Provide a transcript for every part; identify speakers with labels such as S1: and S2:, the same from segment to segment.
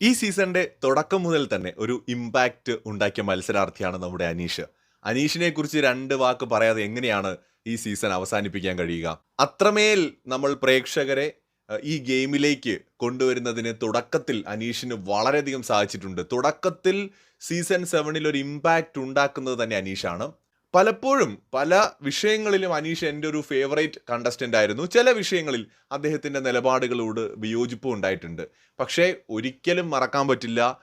S1: ഈ സീസണിന്റെ തുടക്കം മുതൽ തന്നെ ഒരു ഇമ്പാക്റ്റ് ഉണ്ടാക്കിയ മത്സരാർത്ഥിയാണ് നമ്മുടെ അനീഷ്. അനീഷിനെ കുറിച്ച് രണ്ട് വാക്ക് പറയാതെ എങ്ങനെയാണ് ഈ സീസൺ അവസാനിപ്പിക്കാൻ കഴിയുക? അത്രമേൽ നമ്മൾ പ്രേക്ഷകരെ ഈ ഗെയിമിലേക്ക് കൊണ്ടുവരുന്നതിന് തുടക്കത്തിൽ അനീഷിന് വളരെയധികം സാധിച്ചിട്ടുണ്ട്. തുടക്കത്തിൽ സീസൺ സെവനിൽ ഒരു ഇമ്പാക്റ്റ് ഉണ്ടാക്കുന്നത് തന്നെ അനീഷാണ്. പലപ്പോഴും പല വിഷയങ്ങളിലും അനീഷ് എന്റെ ഒരു ഫേവറേറ്റ് കണ്ടസ്റ്റന്റ് ആയിരുന്നു. ചില വിഷയങ്ങളിൽ അദ്ദേഹത്തിന്റെ നിലപാടുകളോട് വിയോജിപ്പും ഉണ്ടായിട്ടുണ്ട്. പക്ഷേ ഒരിക്കലും മറക്കാൻ പറ്റില്ല.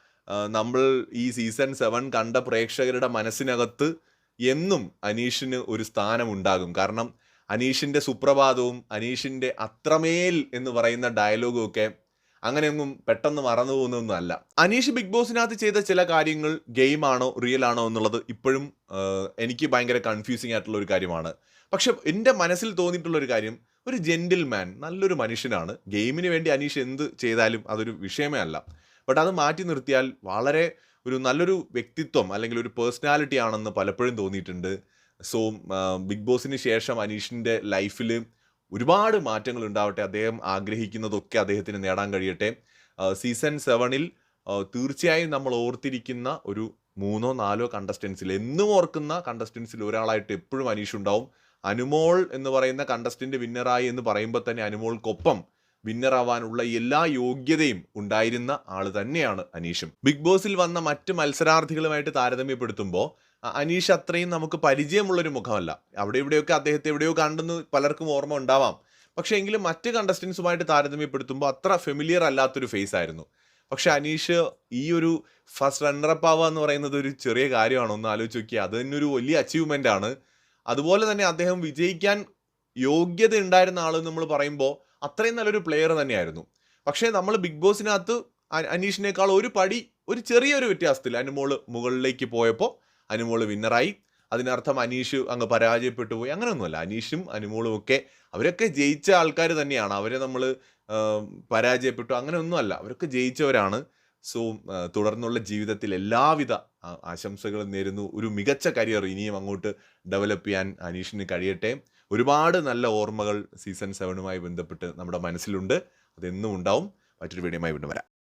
S1: നമ്മൾ ഈ സീസൺ സെവൻ കണ്ട പ്രേക്ഷകരുടെ മനസ്സിനകത്ത് എന്നും അനീഷിന് ഒരു സ്ഥാനം ഉണ്ടാകും. കാരണം അനീഷിന്റെ സുപ്രഭാതവും അനീഷിന്റെ അത്രമേൽ എന്ന് പറയുന്ന ഡയലോഗും ഒക്കെ അങ്ങനെയൊന്നും പെട്ടെന്ന് മറന്നു പോകുന്നൊന്നും അല്ല അനീഷ് ബിഗ് ബോസിനകത്ത് ചെയ്ത ചില കാര്യങ്ങൾ ഗെയിം ആണോ റിയൽ ആണോ എന്നുള്ളത് ഇപ്പോഴും എനിക്ക് ഭയങ്കര കൺഫ്യൂസിങ് ആയിട്ടുള്ള ഒരു കാര്യമാണ്. പക്ഷെ എന്റെ മനസ്സിൽ തോന്നിയിട്ടുള്ള ഒരു കാര്യം ഒരു ജെന്റിൽ മാൻ നല്ലൊരു മനുഷ്യനാണ്. ഗെയിമിന് വേണ്ടി അനീഷ് എന്ത് ചെയ്താലും അതൊരു വിഷയമേ അല്ല. ബട്ട് അത് മാറ്റി നിർത്തിയാൽ വളരെ ഒരു നല്ലൊരു വ്യക്തിത്വം അല്ലെങ്കിൽ ഒരു പേഴ്സണാലിറ്റി ആണെന്ന് പലപ്പോഴും തോന്നിയിട്ടുണ്ട്. സോ ബിഗ് ബോസിന് ശേഷം അനീഷിന്റെ ലൈഫിൽ ഒരുപാട് മാറ്റങ്ങൾ ഉണ്ടാവട്ടെ അദ്ദേഹം ആഗ്രഹിക്കുന്നതൊക്കെ അദ്ദേഹത്തിന് നേടാൻ കഴിയട്ടെ. സീസൺ സെവനിൽ തീർച്ചയായും നമ്മൾ ഓർത്തിരിക്കുന്ന ഒരു മൂന്നോ നാലോ കണ്ടസ്റ്റൻസിൽ എന്നും ഓർക്കുന്ന കണ്ടസ്റ്റൻസിൽ ഒരാളായിട്ട് എപ്പോഴും അനീഷ് ഉണ്ടാവും. അനുമോൾ എന്ന് പറയുന്ന കണ്ടസ്റ്റന്റ് വിന്നറായി എന്ന് പറയുമ്പോൾ തന്നെ അനുമോൾക്കൊപ്പം വിന്നറാവാനുള്ള എല്ലാ യോഗ്യതയും ഉണ്ടായിരുന്ന ആൾ തന്നെയാണ് അനീഷും. ബിഗ് ബോസിൽ വന്ന മറ്റ് മത്സരാർത്ഥികളുമായിട്ട് താരതമ്യപ്പെടുത്തുമ്പോൾ അനീഷ് അത്രയും നമുക്ക് പരിചയമുള്ളൊരു മുഖമല്ല. അവിടെ ഇവിടെയൊക്കെ അദ്ദേഹത്തെ എവിടെയോ കണ്ടെന്ന് പലർക്കും ഓർമ്മ ഉണ്ടാവാം. പക്ഷേ എങ്കിലും മറ്റ് കണ്ടസ്റ്റൻസുമായിട്ട് താരതമ്യപ്പെടുത്തുമ്പോൾ അത്ര ഫെമിലിയർ അല്ലാത്തൊരു ഫേസ് ആയിരുന്നു. പക്ഷെ അനീഷ് ഈ ഒരു ഫസ്റ്റ് റണ്ണറപ്പ് ആവുക എന്ന് പറയുന്നത് ഒരു ചെറിയ കാര്യമാണോ. ഒന്ന് ആലോചിച്ച് നോക്കിയാൽ അത് തന്നെ ഒരു വലിയ അച്ചീവ്മെന്റ് ആണ്. അതുപോലെ തന്നെ അദ്ദേഹം വിജയിക്കാൻ യോഗ്യത ഉണ്ടായിരുന്ന ആൾ നമ്മൾ പറയുമ്പോൾ അത്രയും നല്ലൊരു പ്ലെയർ തന്നെയായിരുന്നു. പക്ഷേ നമ്മൾ ബിഗ് ബോസിനകത്ത് അനീഷിനേക്കാൾ ഒരു പടി ഒരു ചെറിയൊരു വ്യത്യാസത്തിൽ അനുമോൾ മുകളിലേക്ക് പോയപ്പോൾ അനുമോൾ വിന്നറായി അതിനർത്ഥം അനീഷ് അങ്ങ് പരാജയപ്പെട്ടു പോയി. അങ്ങനെയൊന്നുമല്ല. അനീഷും അനുമോളും ഒക്കെ അവരൊക്കെ ജയിച്ച ആൾക്കാർ തന്നെയാണ്. അവരെ നമ്മൾ പരാജയപ്പെട്ടു. അങ്ങനെയൊന്നുമല്ല. അവരൊക്കെ ജയിച്ചവരാണ്. സോ തുടർന്നുള്ള ജീവിതത്തിൽ എല്ലാവിധ ആശംസകളും നേരുന്നു. ഒരു മികച്ച കരിയർ ഇനിയും അങ്ങോട്ട് ഡെവലപ്പ് ചെയ്യാൻ അനീഷിന് കഴിയട്ടെ. ഒരുപാട് നല്ല ഓർമ്മകൾ സീസൺ സെവനുമായി ബന്ധപ്പെട്ട് നമ്മുടെ മനസ്സിലുണ്ട്. അതെന്നും ഉണ്ടാവും. മറ്റൊരു വീഡിയോയുമായി വീണ്ടും വരാം.